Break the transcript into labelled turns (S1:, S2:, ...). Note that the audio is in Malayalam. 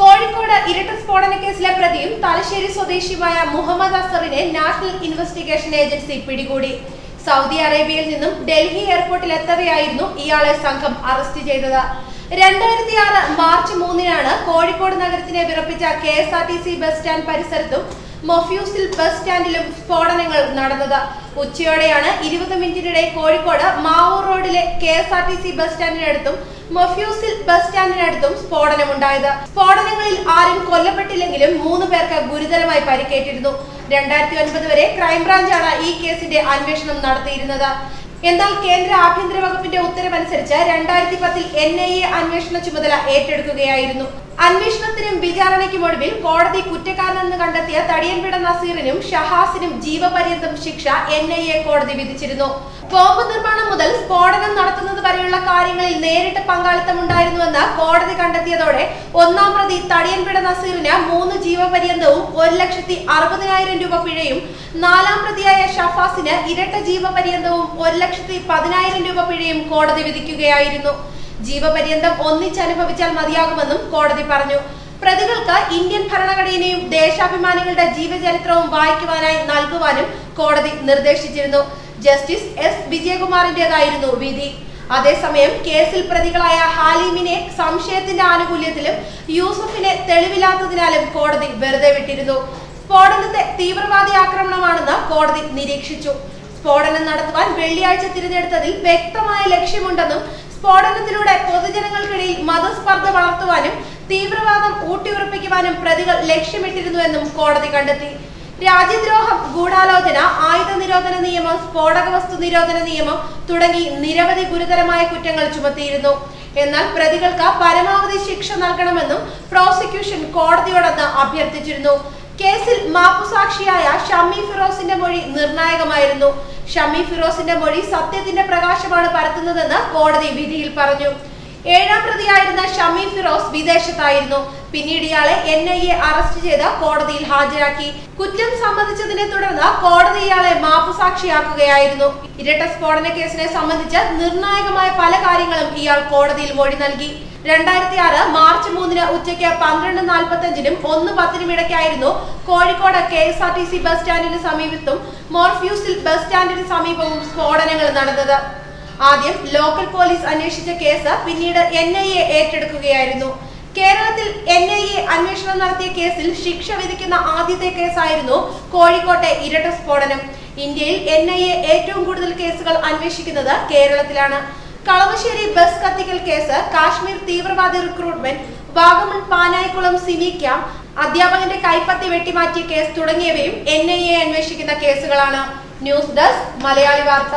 S1: കോഴിക്കോട് ഇരട്ട സ്ഫോടന കേസിലെ പ്രതിയും തലശ്ശേരി സ്വദേശിയുമായ മുഹമ്മദ് അസറിനെ നാഷണൽ ഇൻവെസ്റ്റിഗേഷൻ ഏജൻസി പിടികൂടി. സൗദി അറേബ്യയിൽ നിന്നും ഡൽഹി എയർപോർട്ടിൽ എത്തവെയായിരുന്നു ഇയാളെ സംഘം അറസ്റ്റ് ചെയ്തത്. രണ്ടായിരത്തി ആറ് മാർച്ച് മൂന്നിനാണ് കോഴിക്കോട് നഗരത്തിനെ വിറപ്പിച്ച K S R T C bus stand പരിസരത്തും മൊഫ്യൂസിൽ ബസ് സ്റ്റാൻഡിലും സ്ഫോടനങ്ങൾ നടന്നത്. ഉച്ചയോടെയാണ് ഇരുപത് മിനിറ്റിനിടെ കോഴിക്കോട് മാവൂർ റോഡിലെ K S R T C bus സ്റ്റാൻഡിനടുത്തും mofussil bus സ്റ്റാൻഡിനടുത്തും സ്ഫോടനമുണ്ടായത്. സ്ഫോടനങ്ങളിൽ ആരും കൊല്ലപ്പെട്ടില്ലെങ്കിലും മൂന്ന് പേർക്ക് ഗുരുതരമായി പരിക്കേറ്റിരുന്നു. രണ്ടായിരത്തി ഒൻപത് വരെ ക്രൈംബ്രാഞ്ചാണ് ഈ കേസിന്റെ അന്വേഷണം നടത്തിയിരുന്നത്. എന്നാൽ കേന്ദ്ര ആഭ്യന്തര വകുപ്പിന്റെ ഉത്തരവനുസരിച്ച് രണ്ടായിരത്തി പത്തിൽ എൻ ഐ എ അന്വേഷണ ചുമതല ഏറ്റെടുക്കുകയായിരുന്നു. അന്വേഷണത്തിനും വിചാരണയ്ക്കും ഒടുവിൽ കോടതി കുറ്റക്കാരനെന്ന് കണ്ടെത്തിയ തടിയൻപിട നസീറിനും ഷഹാസിനും ജീവപര്യന്തം ശിക്ഷ എൻ ഐ എ കോടതി വിധിച്ചിരുന്നു. ബോംബ് നിർമ്മാണം മുതൽ സ്ഫോടനം നടത്തുന്നത് വരെയുള്ള കാര്യങ്ങളിൽ നേരിട്ട് പങ്കാളിത്തം ഉണ്ടായിരുന്നുവെന്ന് കോടതി കണ്ടെത്തിയതോടെ ഒന്നാം പ്രതി തടിയൻപിട നസീറിന് മൂന്ന് ജീവപര്യന്തവും ഒരു ലക്ഷത്തി അറുപതിനായിരം രൂപ പിഴയും നാലാം പ്രതിയായ ഷഫാസിന് ഇരട്ട ജീവപര്യന്തവും ഒരു ലക്ഷത്തി പതിനായിരം രൂപ പിഴയും കോടതി വിധിക്കുകയായിരുന്നു. ജീവപര്യന്തം ഒന്നിച്ചനുഭവിച്ചാൽ മതിയാകുമെന്നും കോടതി പറഞ്ഞു. പ്രതികൾക്ക് ഇന്ത്യൻ ഭരണഘടനയും ദേശാഭിമാനികളുടെ ജീവചരിത്രവും വായിക്കുവാനായി നൽകുവാനും കോടതി നിർദ്ദേശിച്ചിരുന്നു. Justice S. വിജയകുമാറിന്റേതായിരുന്നു വിധി. അതേസമയം കേസിൽ പ്രതികളായ ഹാലിമിനെ സംശയത്തിന്റെ ആനുകൂല്യത്തിലും യൂസഫിനെ തെളിവില്ലാത്തതിനാലും കോടതി വെറുതെ വിട്ടിരുന്നു. സ്ഫോടനത്തെ തീവ്രവാദി ആക്രമണമാണെന്ന് കോടതി നിരീക്ഷിച്ചു. സ്ഫോടനം നടത്തുവാൻ വെള്ളിയാഴ്ച തിരഞ്ഞെടുത്തതിൽ വ്യക്തമായ ലക്ഷ്യമുണ്ടെന്നും സ്ഫോടനത്തിലൂടെ പൊതുജനങ്ങൾക്കിടയിൽ മതസ്പർദ്ധ വളർത്തുവാനും തീവ്രവാദം ഊട്ടിയുറപ്പിക്കുവാനും പ്രതികൾ ലക്ഷ്യമിട്ടിരുന്നുവെന്നും കോടതി കണ്ടെത്തി. രാജ്യദ്രോഹം ഗൂഢാലോചന ആയുധ നിരോധന നിയമം സ്ഫോടക വസ്തു നിരോധന നിയമം തുടങ്ങി നിരവധി ഗുരുതരമായ കുറ്റങ്ങൾ ചുമത്തിയിരുന്നു. എന്നാൽ പ്രതികൾക്ക് പരമാവധി ശിക്ഷ നൽകണമെന്നും പ്രോസിക്യൂഷൻ കോടതിയോടൊന്ന് അഭ്യർത്ഥിച്ചിരുന്നു. കേസിൽ മാപ്പുസാക്ഷിയായ ഷമി ഫിറോസിന്റെ മൊഴി നിർണായകമായിരുന്നു. ഷമി ഫിറോസിന്റെ മൊഴി സത്യത്തിന്റെ പ്രകാശമാണ് പരത്തുന്നതെന്ന് കോടതി വിധിയിൽ പറഞ്ഞു. ഏഴാം പ്രതിയായിരുന്ന ഷമി ഫിറോസ് വിദേശത്തായിരുന്നു. പിന്നീട് ഇയാളെ എൻ ഐ എ അറസ്റ്റ് ചെയ്ത് കോടതിയിൽ ഹാജരാക്കി. കുറ്റം സംബന്ധിച്ചതിനെ തുടർന്ന് കോടതി ഇയാളെ മാപ്പുസാക്ഷിയാക്കുകയായിരുന്നു. ഇരട്ട സ്ഫോടന കേസിനെ സംബന്ധിച്ച് നിർണായകമായ പല കാര്യങ്ങളും ഇയാൾ കോടതിയിൽ മൊഴി നൽകി. രണ്ടായിരത്തി ആറ് മാർച്ച് മൂന്നിന് ഉച്ചയ്ക്ക് പന്ത്രണ്ട് നാൽപ്പത്തി അഞ്ചിനും ഒന്ന് പത്തിനും ഇടയ്ക്കായിരുന്നു Kozhikode K S R T C bus സ്റ്റാൻഡിന് സമീപത്തും മോർഫ്യൂസിൽ ബസ് സ്റ്റാൻഡിന് സമീപവും സ്ഫോടനങ്ങൾ നടന്നത്. ആദ്യം ലോക്കൽ പോലീസ് അന്വേഷിച്ച കേസ് പിന്നീട് എൻ ഐ എ ഏറ്റെടുക്കുകയായിരുന്നു. കേരളത്തിൽ എൻ ഐ എ അന്വേഷണം നടത്തിയ കേസിൽ ശിക്ഷ വിധിക്കുന്ന ആദ്യത്തെ കേസായിരുന്നു കോഴിക്കോട്ടെ ഇരട്ട സ്ഫോടനം. ഇന്ത്യയിൽ എൻ ഐ എ ഏറ്റവും കൂടുതൽ കേസുകൾ അന്വേഷിക്കുന്നത് കേരളത്തിലാണ്. കളമശ്ശേരി ബസ് കത്തിക്കൽ കേസ് കാശ്മീർ തീവ്രവാദി റിക്രൂട്ട്മെന്റ് വാഗമൺ പാനായിക്കുളം സിമി ക്യാമ്പ് അധ്യാപകന്റെ കൈപ്പത്തി വെട്ടിമാറ്റിയ കേസ് തുടങ്ങിയവയും എൻ ഐ എ അന്വേഷിക്കുന്ന കേസുകളാണ്. ന്യൂസ് ഡെസ്ക് മലയാളി വാർത്ത.